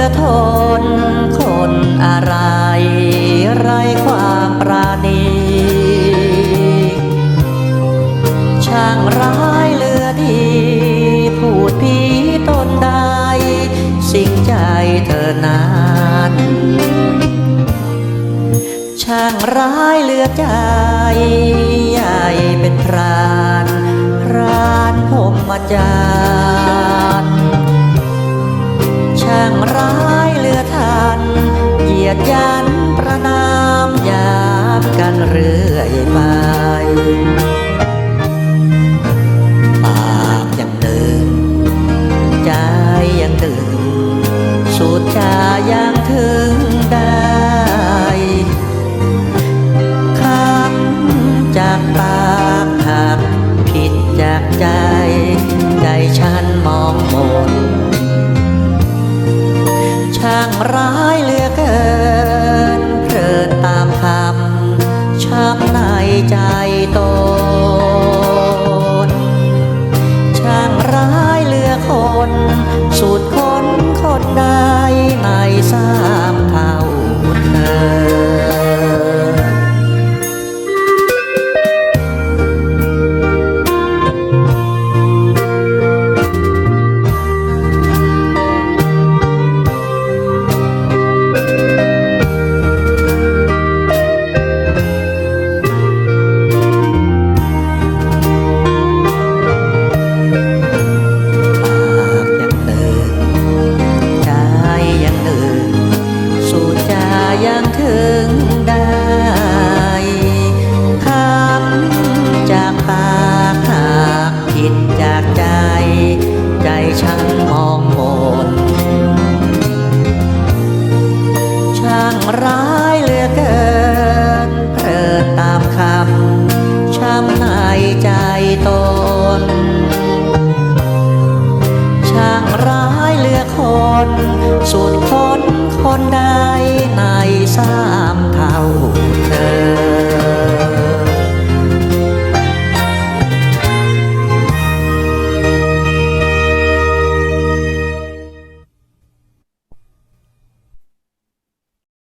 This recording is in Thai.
ลือทนคนอะไร ไรความประณี ช่างร้ายเลือดี พูดผีตนใด สิ่งใจเธอนานช่างร้ายเลือใจ ใหญ่เป็นพราน พรานผมมาจา งร้ายเลือทันเหยียดยันประนามยามกันเรื่อยไป ใจฉันมองมนช่างร้ายเหลือเกินเพลินตามคำช้ำในใจตน ช่างร้ายเหลือคน สุดคนคนใดในสามเท่าเธอ